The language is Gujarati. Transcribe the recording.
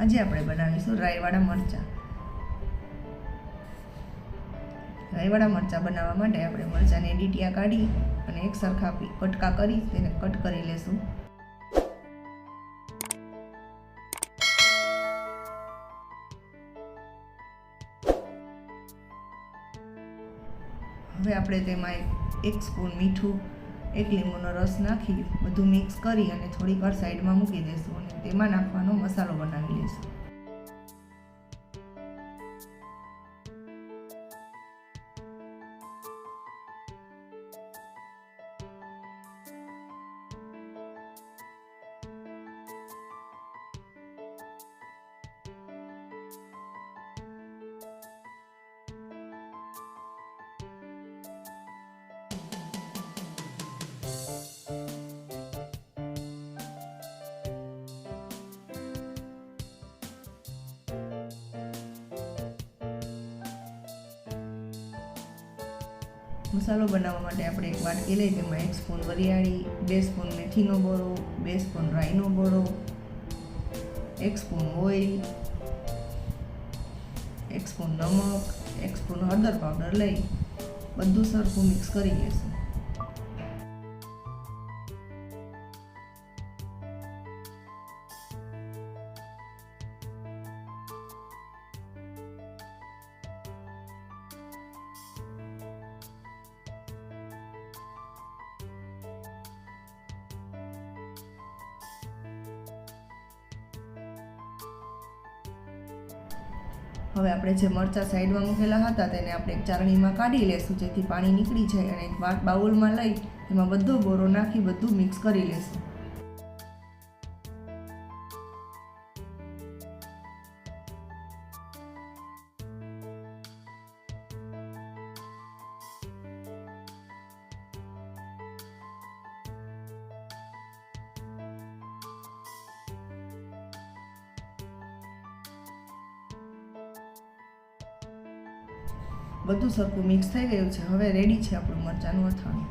આજે આપણે બનાવીશું રાઈવાળા મરચાં. રાઈવાળા મરચાં બનાવવા માટે આપણે મરચાંને ડીટીયા કાઢી અને એક સરખા કટકા કરી તેને કટ કરી લેશું. હવે આપણે તેમાં એક સ્પૂન મીઠું એક લીંબુનો રસ નાખી, બધું મિક્સ કરી અને થોડીક વાર સાઈડમાં મૂકી દઈશું અને તેમાં નાખવાનો મસાલો બનાવી લઈશું મસાલો બનાવવા માટે આપણે એક વાટકી લઈ તેમાં એક સ્પૂન વરિયાળી, બે સ્પૂન મેથીનો બોરો બે સ્પૂન રાઈનો બોરો એક સ્પૂન ઓઇલ, એક સ્પૂન નમક, એક સ્પૂન હળદર પાવડર લઈ બધું સરખું મિક્સ કરી લેશું. હવે આપણે જે મરચાં સાઈડમાં મૂકેલા હતા તેને આપણે એક ચારણીમાં કાઢી લેશું, જેથી પાણી નીકળી જાય અને એક બાઉલમાં લઈ એમાં બધો બોરો નાખી બધું મિક્સ કરી લેશું. બધું સરખું મિક્સ થઈ ગયું છે. હવે રેડી છે આપણું મરચાંનું અથાણું.